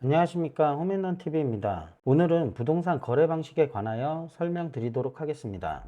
안녕하십니까 홈앤런TV입니다. 오늘은 부동산 거래 방식에 관하여 설명드리도록 하겠습니다.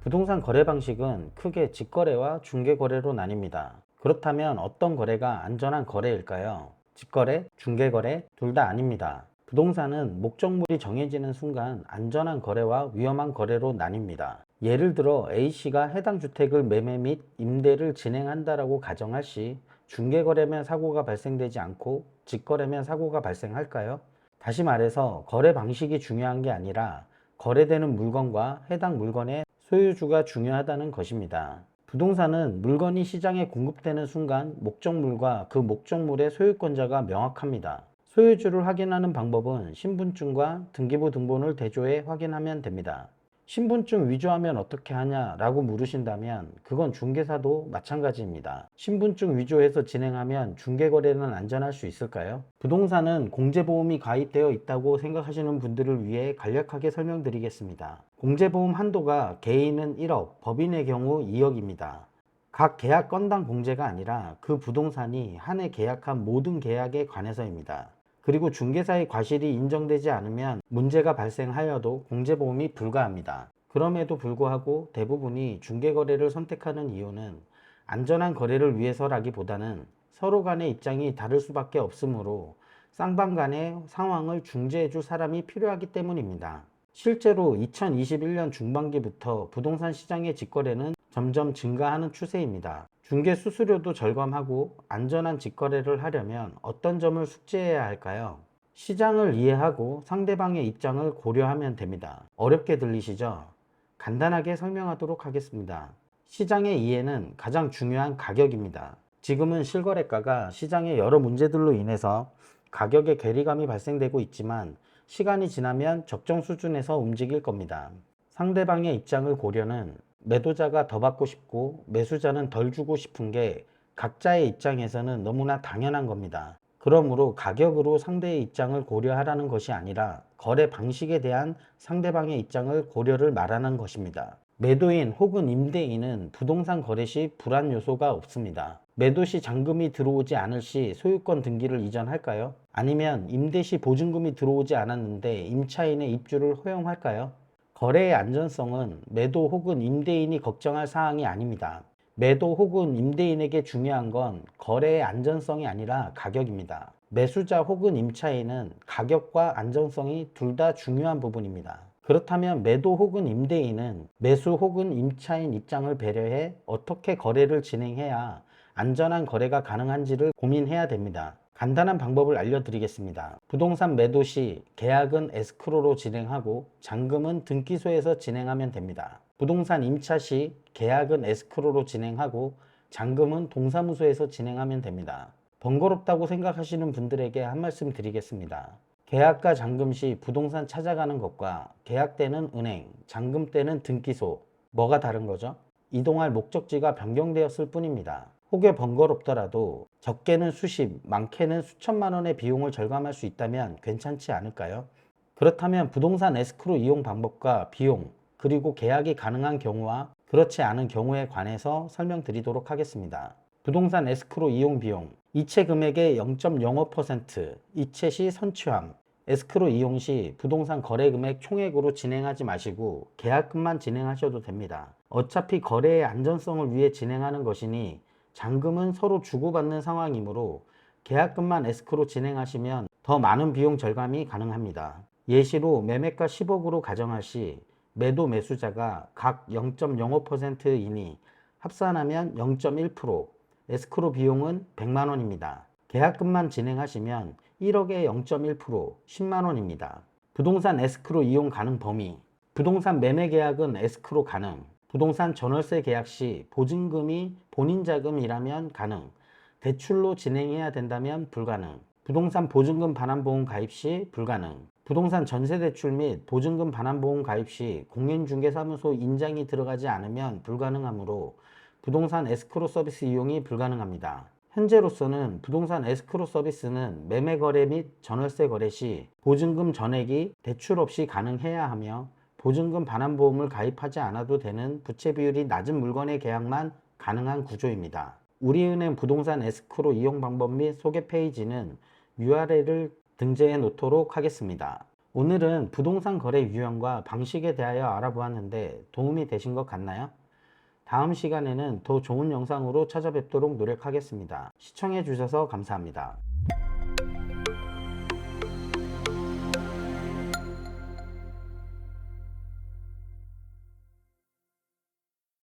부동산 거래 방식은 크게 직거래와 중개거래로 나뉩니다. 그렇다면 어떤 거래가 안전한 거래일까요? 직거래, 중개거래 둘 다 아닙니다. 부동산은 목적물이 정해지는 순간 안전한 거래와 위험한 거래로 나뉩니다. 예를 들어 A씨가 해당 주택을 매매 및 임대를 진행한다라고 가정할 시 중개거래면 사고가 발생되지 않고 직거래면 사고가 발생할까요? 다시 말해서 거래 방식이 중요한 게 아니라 거래되는 물건과 해당 물건의 소유주가 중요하다는 것입니다. 부동산은 물건이 시장에 공급되는 순간 목적물과 그 목적물의 소유권자가 명확합니다. 소유주를 확인하는 방법은 신분증과 등기부 등본을 대조해 확인하면 됩니다. 신분증 위조하면 어떻게 하냐라고 물으신다면 그건 중개사도 마찬가지입니다. 신분증 위조해서 진행하면 중개거래는 안전할 수 있을까요? 부동산은 공제보험이 가입되어 있다고 생각하시는 분들을 위해 간략하게 설명드리겠습니다. 공제보험 한도가 개인은 1억, 법인의 경우 2억입니다. 각 계약 건당 공제가 아니라 그 부동산이 한 해 계약한 모든 계약에 관해서입니다. 그리고 중개사의 과실이 인정되지 않으면 문제가 발생하여도 공제보험이 불가합니다. 그럼에도 불구하고 대부분이 중개거래를 선택하는 이유는 안전한 거래를 위해서라기보다는 서로 간의 입장이 다를 수밖에 없으므로 쌍방 간의 상황을 중재해줄 사람이 필요하기 때문입니다. 실제로 2021년 중반기부터 부동산 시장의 직거래는 점점 증가하는 추세입니다. 중개 수수료도 절감하고 안전한 직거래를 하려면 어떤 점을 숙지해야 할까요? 시장을 이해하고 상대방의 입장을 고려하면 됩니다. 어렵게 들리시죠? 간단하게 설명하도록 하겠습니다. 시장의 이해는 가장 중요한 가격입니다. 지금은 실거래가가 시장의 여러 문제들로 인해서 가격에 괴리감이 발생되고 있지만 시간이 지나면 적정 수준에서 움직일 겁니다. 상대방의 입장을 고려는 매도자가 더 받고 싶고 매수자는 덜 주고 싶은 게 각자의 입장에서는 너무나 당연한 겁니다. 그러므로 가격으로 상대의 입장을 고려하라는 것이 아니라 거래 방식에 대한 상대방의 입장을 고려를 말하는 것입니다. 매도인 혹은 임대인은 부동산 거래 시 불안 요소가 없습니다. 매도 시 잔금이 들어오지 않을 시 소유권 등기를 이전할까요? 아니면 임대 시 보증금이 들어오지 않았는데 임차인의 입주를 허용할까요? 거래의 안전성은 매도 혹은 임대인이 걱정할 사항이 아닙니다. 매도 혹은 임대인에게 중요한 건 거래의 안전성이 아니라 가격입니다. 매수자 혹은 임차인은 가격과 안전성이 둘 다 중요한 부분입니다. 그렇다면 매도 혹은 임대인은 매수 혹은 임차인 입장을 배려해 어떻게 거래를 진행해야 안전한 거래가 가능한지를 고민해야 됩니다. 간단한 방법을 알려드리겠습니다. 부동산 매도 시 계약은 에스크로로 진행하고 잔금은 등기소에서 진행하면 됩니다. 부동산 임차 시 계약은 에스크로로 진행하고 잔금은 동사무소에서 진행하면 됩니다. 번거롭다고 생각하시는 분들에게 한 말씀 드리겠습니다. 계약과 잔금 시 부동산 찾아가는 것과 계약 때는 은행, 잔금 때는 등기소, 뭐가 다른 거죠? 이동할 목적지가 변경되었을 뿐입니다. 혹여 번거롭더라도 적게는 수십, 많게는 수천만 원의 비용을 절감할 수 있다면 괜찮지 않을까요? 그렇다면 부동산 에스크로 이용 방법과 비용, 그리고 계약이 가능한 경우와 그렇지 않은 경우에 관해서 설명드리도록 하겠습니다. 부동산 에스크로 이용 비용, 이체 금액의 0.05%, 이체 시 선취함, 에스크로 이용 시 부동산 거래 금액 총액으로 진행하지 마시고 계약금만 진행하셔도 됩니다. 어차피 거래의 안전성을 위해 진행하는 것이니 잔금은 서로 주고받는 상황이므로 계약금만 에스크로 진행하시면 더 많은 비용 절감이 가능합니다. 예시로 매매가 10억으로 가정할 시 매도 매수자가 각 0.05%이니 합산하면 0.1%, 에스크로 비용은 100만 원입니다. 계약금만 진행하시면 1억에 0.1% 10만 원입니다. 부동산 에스크로 이용 가능 범위 부동산 매매 계약은 에스크로 가능 부동산 전월세 계약 시 보증금이 본인 자금이라면 가능 대출로 진행해야 된다면 불가능 부동산 보증금 반환보험 가입 시 불가능 부동산 전세 대출 및 보증금 반환보험 가입 시 공인중개사무소 인장이 들어가지 않으면 불가능하므로 부동산 에스크로 서비스 이용이 불가능합니다. 현재로서는 부동산 에스크로 서비스는 매매 거래 및 전월세 거래 시 보증금 전액이 대출 없이 가능해야 하며 보증금 반환보험을 가입하지 않아도 되는 부채 비율이 낮은 물건의 계약만 가능한 구조입니다. 우리은행 부동산 에스크로 이용 방법 및 소개 페이지는 URL을 등재해 놓도록 하겠습니다. 오늘은 부동산 거래 유형과 방식에 대하여 알아보았는데 도움이 되신 것 같나요? 다음 시간에는 더 좋은 영상으로 찾아뵙도록 노력하겠습니다. 시청해 주셔서 감사합니다.